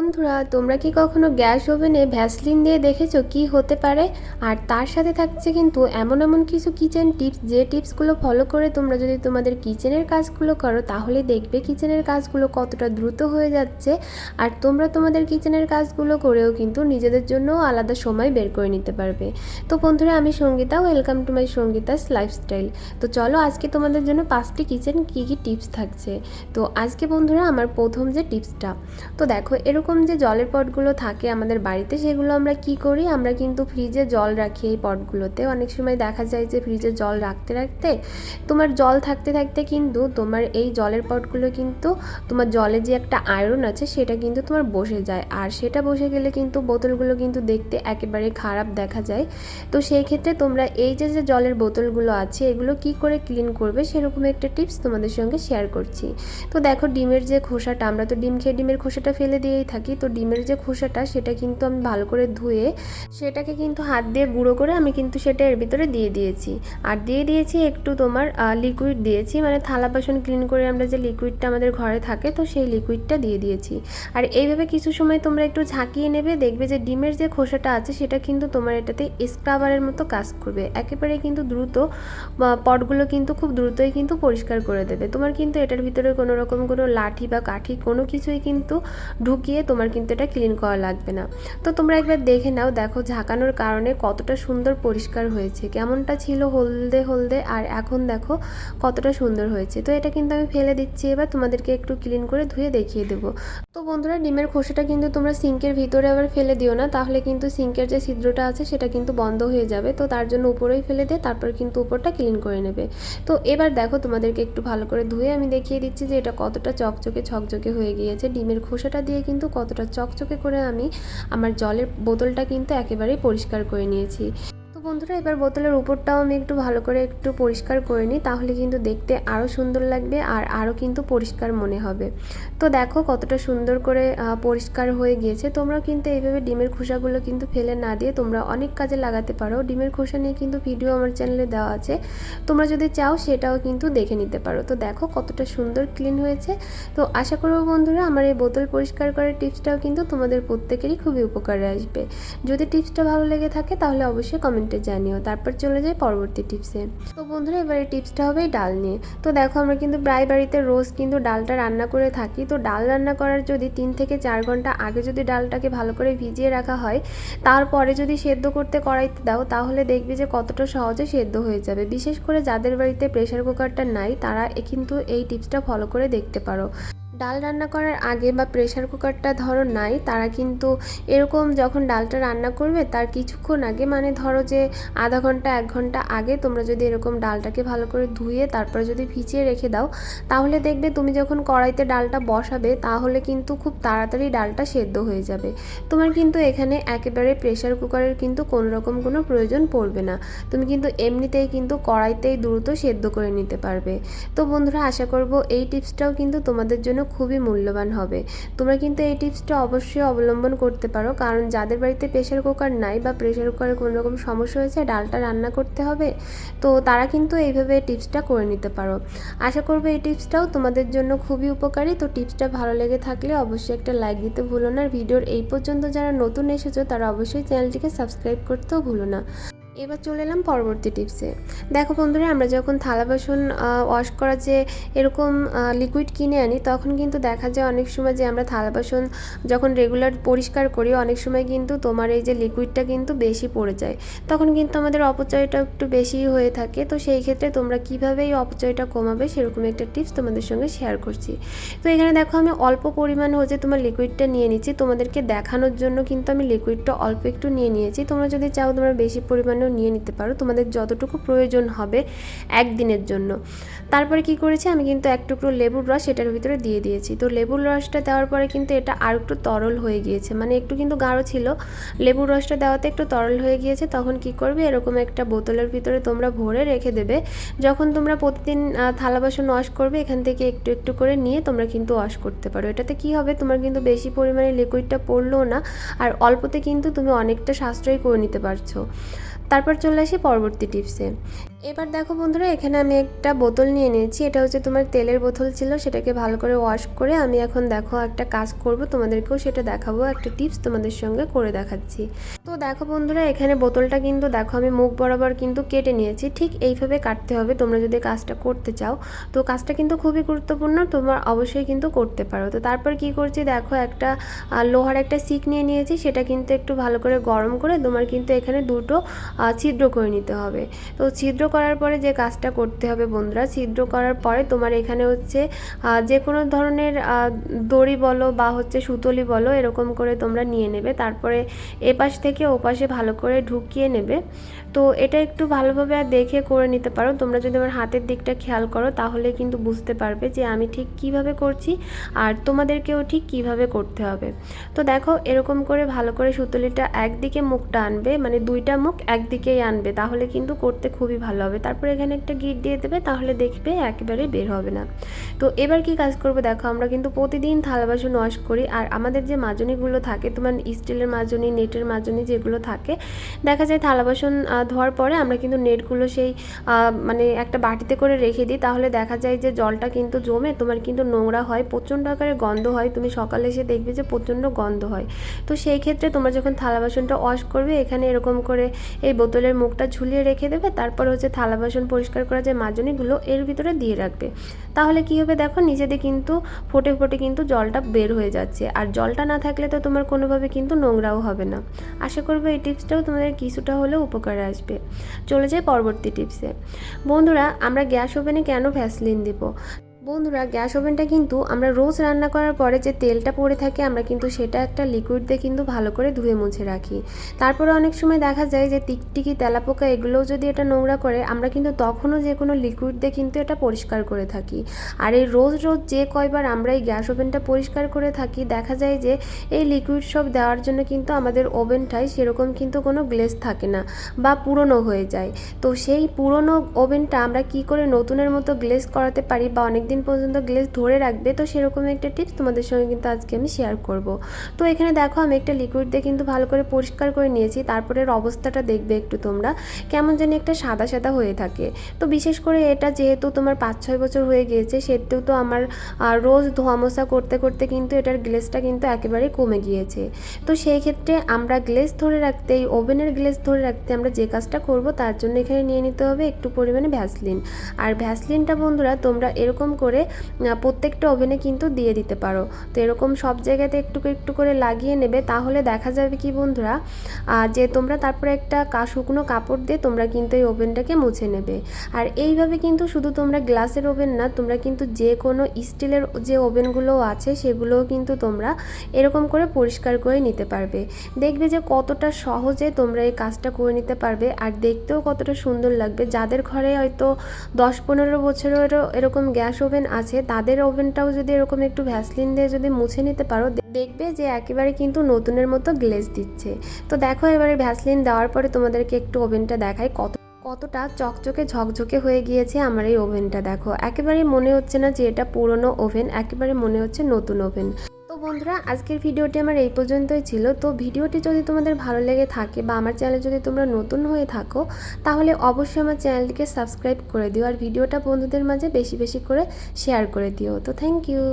বন্ধুরা, তোমরা কি কখনো গ্যাস ওভেনে ভ্যাসলিন দিয়ে দেখেছ কি হতে পারে? আর তার সাথে থাকছে কিন্তু এমন এমন কিছু কিচেন টিপস, যে টিপসগুলো ফলো করে তোমরা যদি তোমাদের কিচেনের কাজগুলো করো, তাহলে দেখবে কিচেনের কাজগুলো কতটা দ্রুত হয়ে যাচ্ছে। আর তোমরা তোমাদের কিচেনের কাজগুলো করেও কিন্তু নিজেদের জন্য আলাদা সময় বের করে নিতে পারবে। তো বন্ধুরা, আমি Sangeeta, welcome to my Sangeeta's lifestyle. তো চলো, আজকে তোমাদের জন্য পাঁচটি কিচেন কী কী টিপস থাকছে। তো আজকে বন্ধুরা, আমার প্রথম যে টিপসটা, তো দেখো, এরকম যে জলের পটগুলো থাকে আমাদের বাড়িতে, সেগুলো আমরা কি করি? আমরা কিন্তু ফ্রিজে জল রাখি এই পটগুলোতে। অনেক সময় দেখা যায় যে ফ্রিজে জল রাখতে রাখতে তোমার জল থাকতে থাকতে কিন্তু তোমার এই জলের পটগুলো কিন্তু তোমার জলে যে একটা আয়রন আছে, সেটা কিন্তু তোমার বসে যায়। আর সেটা বসে গেলে কিন্তু বোতলগুলো কিন্তু দেখতে একেবারে খারাপ দেখা যায়। তো সেই ক্ষেত্রে তোমরা এই যে যে জলের বোতলগুলো আছে, এগুলো কি করে ক্লিন করবে? সেরকম একটা টিপস তোমাদের সঙ্গে শেয়ার করছি। তো দেখো, ডিমের যে খোসাটা, আমরা তো ডিম খেয়ে ডিমের খোসাটা ফেলে দিয়েই থাকি। তো ডিমের যে খোসাটা, সেটা কিন্তু আমি ভালো করে ধুয়ে, সেটাকে কিন্তু হাত দিয়ে গুঁড়ো করে আমি কিন্তু সেটা এর ভিতরে দিয়ে দিয়েছি। আর দিয়ে দিয়েছি একটু তোমার লিকুইড দিয়েছি। মানে থালা বাসন ক্লিন করে আমরা যে লিকুইডটা আমাদের ঘরে থাকে, তো সেই লিকুইডটা দিয়ে দিয়েছি। আর এইভাবে কিছু সময় তোমরা একটু ঝাঁকিয়ে নেবে, দেখবে যে ডিমের যে খোসাটা আছে, সেটা কিন্তু তোমার এটাতে স্ক্রাবারের মতো কাজ করবে। একেবারে কিন্তু দ্রুত পটগুলো কিন্তু খুব দ্রুতই কিন্তু পরিষ্কার করে দেবে। তোমার কিন্তু এটার ভিতরে কোনো রকম কোনো লাঠি বা কাঠি কোনো কিছুই কিন্তু ঢুকিয়ে তোমার কিন্তু এটা ক্লিন করা লাগবে না। তো তোমরা একবার দেখে নাও, দেখো ঝাঁকানোর কারণে কতটা সুন্দর পরিষ্কার হয়েছে, কেমনটা ছিল হলদে হলদে আর এখন দেখো কতটা সুন্দর হয়েছে। তো এটা কিন্তু আমি ফেলে দিচ্ছি, এবার তোমাদেরকে একটু ক্লিন করে ধুয়ে দেখিয়ে দেবো। তো বন্ধুরা ডিমের খোসাটা কিন্তু তোমরা সিঙ্কের ভিতরে আবার ফেলে দিও না, তাহলে কিন্তু সিঙ্কের যে ছিদ্রটা আছে সেটা কিন্তু বন্ধ হয়ে যাবে। তো তার জন্য উপরেই ফেলে দিয়ে তারপর কিন্তু উপরটা ক্লিন করে নেবে। তো এবার দেখো তোমাদেরকে একটু ভালো করে ধুয়ে আমি দেখিয়ে দিচ্ছি যে এটা কতটা চকচকে ছকচকে হয়ে গিয়েছে। ডিমের খোসাটা দিয়ে কিন্তু কতটা চকচকে করে আমি আমার জলের বোতলটা কিন্তু একেবারেই পরিষ্কার করে নিয়েছি। তো বন্ধুরা, এবার বোতলের উপরটাও আমি একটু ভালো করে একটু পরিষ্কার করে নিই, তাহলে কিন্তু দেখতে আরও সুন্দর লাগবে আর আরও কিন্তু পরিষ্কার মনে হবে। তো দেখো কতটা সুন্দর করে পরিষ্কার হয়ে গিয়েছে। তোমরা কিন্তু এইভাবে ডিমের খোসাগুলো কিন্তু ফেলে না দিয়ে তোমরা অনেক কাজে লাগাতে পারো। ডিমের খোসা নিয়ে কিন্তু ভিডিও আমার চ্যানেলে দেওয়া আছে। তোমরা যদি চাও সেটাও কিন্তু দেখে নিতে পারো। তো দেখো কতটা সুন্দর ক্লিন হয়েছে। তো আশা করব বন্ধুরা, আমার এই বোতল পরিষ্কার করার টিপসটাও কিন্তু তোমাদের প্রত্যেকেরই খুবই উপকারে আসবে। যদি টিপসটা ভালো লেগে থাকে তাহলে অবশ্যই কমেন্ট কমেন্টে জানিও। তারপর চলে যাই পরবর্তী টিপসে। তো বন্ধুরা, এবারে টিপসটা হবে ডাল নিয়ে। তো দেখো, আমরা কিন্তু প্রায় বাড়িতে রোজ কিন্তু ডালটা রান্না করে থাকি। তো ডাল রান্না করার যদি তিন থেকে চার ঘণ্টা আগে যদি ডালটাকে ভালো করে ভিজিয়ে রাখা হয়, তারপরে যদি সেদ্ধ করতে কড়াইতে দাও, তাহলে দেখবি যে কতটা সহজে সেদ্ধ হয়ে যাবে। বিশেষ করে যাদের বাড়িতে প্রেশার কুকারটা নাই, তারা কিন্তু এই টিপসটা ফলো করে দেখতে পারো। ডাল রান্না করার আগে বা প্রেশার কুকারটা ধরো নাই, তারা কিন্তু এরকম যখন ডালটা রান্না করবে, তার কিছুক্ষণ আগে মানে ধরো যে আধা ঘণ্টা, এক ঘণ্টা আগে তোমরা যদি এরকম ডালটাকে ভালো করে ধুয়ে তারপরে যদি ভিজিয়ে রেখে দাও, তাহলে দেখবে তুমি যখন কড়াইতে ডালটা বসাবে, তাহলে কিন্তু খুব তাড়াতাড়ি ডালটা সেদ্ধ হয়ে যাবে। তোমার কিন্তু এখানে একেবারে প্রেশার কুকারের কিন্তু কোনো রকম কোনো প্রয়োজন পড়বে না। তুমি কিন্তু এমনিতেই কিন্তু কড়াইতেই দ্রুত সেদ্ধ করে নিতে পারবে। তো বন্ধুরা, আশা করব এই টিপসটাও কিন্তু তোমাদের জন্য খুবই মূল্যবান হবে। তোমরা কিন্তু এই টিপসটা অবশ্যই অবলম্বন করতে পারো। কারণ যাদের বাড়িতে প্রেশার কুকার নাই বা প্রেশার কুকারে কোনো রকম সমস্যা হয়েছে, ডালটা রান্না করতে হবে, তো তারা কিন্তু এইভাবে টিপসটা করে নিতে পারো। আশা করব এই টিপসটাও তোমাদের জন্য খুবই উপকারী। তো টিপসটা ভালো লেগে থাকলে অবশ্যই একটা লাইক দিতে ভুলো না। ভিডিওর এই পর্যন্ত যারা নতুন এসেছ, তারা অবশ্যই চ্যানেলটিকে সাবস্ক্রাইব করতেও ভুলো না। এবার চলে এলাম পরবর্তী টিপসে। দেখো বন্ধুরা, আমরা যখন থালা বাসন ওয়াশ করা যে এরকম লিকুইড কিনে আনি, তখন কিন্তু দেখা যায় অনেক সময় যে আমরা থালা বাসন যখন রেগুলার পরিষ্কার করি, অনেক সময় কিন্তু তোমার এই যে লিকুইডটা কিন্তু বেশি পড়ে যায়। তখন কিন্তু আমাদের অপচয়টা একটু বেশি হয়ে থাকে। তো সেই ক্ষেত্রে তোমরা কীভাবে এই অপচয়টা কমাবে সেরকম একটা টিপস তোমাদের সঙ্গে শেয়ার করছি। তো এখানে দেখো, আমি অল্প পরিমাণ হচ্ছে তোমার লিকুইডটা নিয়ে নিচ্ছি। তোমাদেরকে দেখানোর জন্য কিন্তু আমি লিকুইডটা অল্প একটু নিয়ে নিয়েছি। তোমরা যদি চাও তোমরা বেশি পরিমাণেও নিয়ে নিতে পারো। তোমাদের যতটুকু প্রয়োজন হবে একদিনের জন্য। তারপরে কি করেছি? আমি কিন্তু এক টুকরো লেবুর রস এটার ভিতরে দিয়ে দিয়েছি। তো লেবুর রসটা দেওয়ার পরে কিন্তু এটা আর একটু তরল হয়ে গিয়েছে। মানে একটু কিন্তু গাঢ় ছিল। লেবুর রসটা দেওয়াতে একটু তরল হয়ে গিয়েছে। তখন কি করবে? এরকম একটা বোতলের ভিতরে তোমরা ভরে রেখে দেবে। যখন তোমরা প্রতিদিন থালা বাসন ওয়াশ করবে, এখান থেকে একটু একটু করে নিয়ে তোমরা কিন্তু ওয়াশ করতে পারো। এটাতে কি হবে? তোমার কিন্তু বেশি পরিমাণে লিকুইডটা পড়লেও না। আর অল্পতে কিন্তু তুমি অনেকটা সাশ্রয় করে নিতে পারছ। তারপর চলে আসি পরবর্তী টিপসে। এবার দেখো বন্ধুরা, এখানে আমি একটা বোতল নিয়ে নিয়েছি। এটা হচ্ছে তোমার তেলের বোতল ছিল, সেটাকে ভালো করে ওয়াশ করে আমি এখন দেখো একটা কাজ করব, তোমাদেরকেও সেটা দেখাবো। একটা টিপস তোমাদের সঙ্গে করে দেখাচ্ছি। তো দেখো বন্ধুরা, এখানে বোতলটা কিন্তু দেখো আমি মুখ বরাবর কিন্তু কেটে নিয়েছি। ঠিক এইভাবে কাটতে হবে, তোমরা যদি কাজটা করতে চাও। তো কাজটা কিন্তু খুবই গুরুত্বপূর্ণ, তোমার অবশ্যই কিন্তু করতে পারো। তো তারপর কি করছি, দেখো একটা লোহার একটা সিক নিয়ে নিয়েছি, সেটা কিন্তু একটু ভালো করে গরম করে তোমার কিন্তু এখানে দুটো ছিদ্র করে নিতে হবে। তো ছিদ্র করার পরে যে কাজটা করতে হবে বন্ধুরা, ছিদ্র করার পরে তোমার এখানে হচ্ছে যে কোনো ধরনের দড়ি বলো বা হচ্ছে সুতলি বলো, এরকম করে তোমরা নিয়ে নেবে। তারপরে এপাশ থেকে ওপাশে ভালো করে ঢুকিয়ে নেবে। তো এটা একটু ভালোভাবে আর দেখে করে নিতে পারো। তোমরা যদি আমার হাতের দিকটা খেয়াল করো, তাহলে কিন্তু বুঝতে পারবে যে আমি ঠিক কীভাবে করছি আর তোমাদেরকেও ঠিক কীভাবে করতে হবে। তো দেখো, এরকম করে ভালো করে সুতলিটা একদিকে মুখটা আনবে মানে দুইটা মুখ একদিকেই আনবে, তাহলে কিন্তু করতে খুবই ভালো হবে। তারপর এখানে একটা গিট দিয়ে দেবে, তাহলে দেখবে একেবারে বের হবে না। তো এবার কি কাজ করব দেখো, আমরা কিন্তু প্রতিদিন থালা বাসন ওয়াশ করি। আর আমাদের যে মাজনিগুলো থাকে, তোমার স্টিলের মাজনি নেটের মাজনি যেগুলো থাকে, দেখা যায় থালা বাসন ধোয়ার পরে আমরা কিন্তু নেটগুলো সেই মানে একটা বাটিতে করে রেখে দিই। তাহলে দেখা যায় যে জলটা কিন্তু জমে, তোমার কিন্তু নোংরা হয়, প্রচণ্ড আকারে গন্ধ হয়। তুমি সকালে এসে দেখবে যে প্রচণ্ড গন্ধ হয়। তো সেই ক্ষেত্রে তোমরা যখন থালা বাসনটা ওয়াশ করবে, এখানে এরকম করে এই বোতলের মুখটা ঝুলিয়ে রেখে দেবে। তারপর হচ্ছে থালা বাসন পরিষ্কার করা যে মাজনিগুলো, এর ভিতরে দিয়ে রাখবে। তাহলে কি হবে দেখো, নিজেদের কিন্তু ফোটে ফোটে কিন্তু জলটা বের হয়ে যাচ্ছে। আর জলটা না থাকলে তো তোমার কোনোভাবে কিন্তু নোংরাও হবে না। আশা করব এই টিপসটাও তোমাদের কিছুটা হলেও উপকারে আসবে। চলে যাই পরবর্তী টিপসে। বন্ধুরা, আমরা গ্যাস ওভেনে কেন ভ্যাসলিন দিব? বন্ধুরা, গ্যাস ওভেনটা কিন্তু আমরা রোজ রান্না করার পরে যে তেলটা পড়ে থাকে, আমরা কিন্তু সেটা একটা লিকুইড দিয়ে কিন্তু ভালো করে ধুয়ে মুছে রাখি। তারপরে অনেক সময় দেখা যায় যে টিকটিকি, তেলাপোকা, এগুলোও যদি এটা নোংরা করে, আমরা কিন্তু তখনও যে কোনো লিকুইড দিয়ে কিন্তু এটা পরিষ্কার করে থাকি। আর এই রোজ রোজ যে কয়বার আমরা এই গ্যাস ওভেনটা পরিষ্কার করে থাকি, দেখা যায় যে এই লিকুইড সব দেওয়ার জন্য কিন্তু আমাদের ওভেনটায় সেরকম কিন্তু কোনো গ্লেজ থাকে না বা পুরনো হয়ে যায়। তো সেই পুরনো ওভেনটা আমরা কি করে নতুনের মতো গ্লেজ করাতে পারি বা অনেক দিন পর্যন্ত গ্লেজ ধরে রাখবে, তো সেরকম একটা টিপস তোমাদের সঙ্গে কিন্তু আজকে আমি শেয়ার করব। তো এখানে দেখো আমি একটা লিকুইড দিয়ে কিন্তু ভালো করে পরিষ্কার করে নিয়েছি, তারপরের অবস্থাটা দেখবে একটু তোমরা, কেমন যেন একটা সাদা সাদা হয়ে থাকে। তো বিশেষ করে এটা যেহেতু তোমার পাঁচ ছয় বছর হয়ে গিয়েছে সেটাও তো আমার রোজ ধোয়া করতে করতে কিন্তু এটার গ্লেজটা কিন্তু একেবারে কমে গিয়েছে। তো সেই ক্ষেত্রে আমরা গ্লেজ ধরে রাখতে এই ওভেনের গ্লেজ ধরে রাখতে আমরা যে কাজটা করব, তার জন্য এখানে নিয়ে নিতে হবে একটু পরিমাণে ভ্যাসলিন আর ভ্যাসলিনটা বন্ধুরা তোমরা এরকম করে প্রত্যেকটা ওভেনে কিন্তু দিয়ে দিতে পারো। তো এরকম সব জায়গাতে একটু একটু করে লাগিয়ে নেবে, তাহলে দেখা যাবে কি বন্ধুরা যে তোমরা তারপরে একটা শুকনো কাপড় দিয়ে তোমরা কিন্তু এই ওভেনটাকে মুছে নেবে। আর এইভাবে কিন্তু শুধু তোমরা গ্লাসের ওভেন না, তোমরা কিন্তু যে কোনো স্টিলের যে ওভেনগুলো আছে, সেগুলোও কিন্তু তোমরা এরকম করে পরিষ্কার করে নিতে পারবে। দেখবে যে কতটা সহজে তোমরা এই কাজটা করে নিতে পারবে, আর দেখতেও কতটা সুন্দর লাগবে। যাদের ঘরে হয়তো দশ পনেরো বছরেরও এরকম গ্যাস ওভেন আছে, তাদের ওভেনটাও যদি এরকম একটু ভ্যাসলিন দিয়ে যদি মুছে নিতে পারো দেখবে যে একেবারে কিন্তু নতুনের মতো গ্লেজ দিচ্ছে। তো দেখো এবারে ভ্যাসলিন দেওয়ার পরে তোমাদেরকে একটু ওভেনটা দেখায় কত কতটা চকচকে ঝকঝকে হয়ে গিয়েছে আমার এই ওভেনটা দেখো। একেবারে মনে হচ্ছে না যে এটা পুরনো ওভেন, একেবারে মনে হচ্ছে নতুন ওভেন। বন্ধুরা, আজকের ভিডিওটি আমার এই পর্যন্তই ছিল। তো ভিডিওটি যদি তোমাদের ভালো লেগে থাকে বা আমার চ্যানেলে যদি তোমরা নতুন হয়ে থাকো, তাহলে অবশ্যই আমার চ্যানেলটিকে সাবস্ক্রাইব করে দিও আর ভিডিওটা বন্ধুদের মাঝে বেশি বেশি করে শেয়ার করে দিও। তো থ্যাংক ইউ।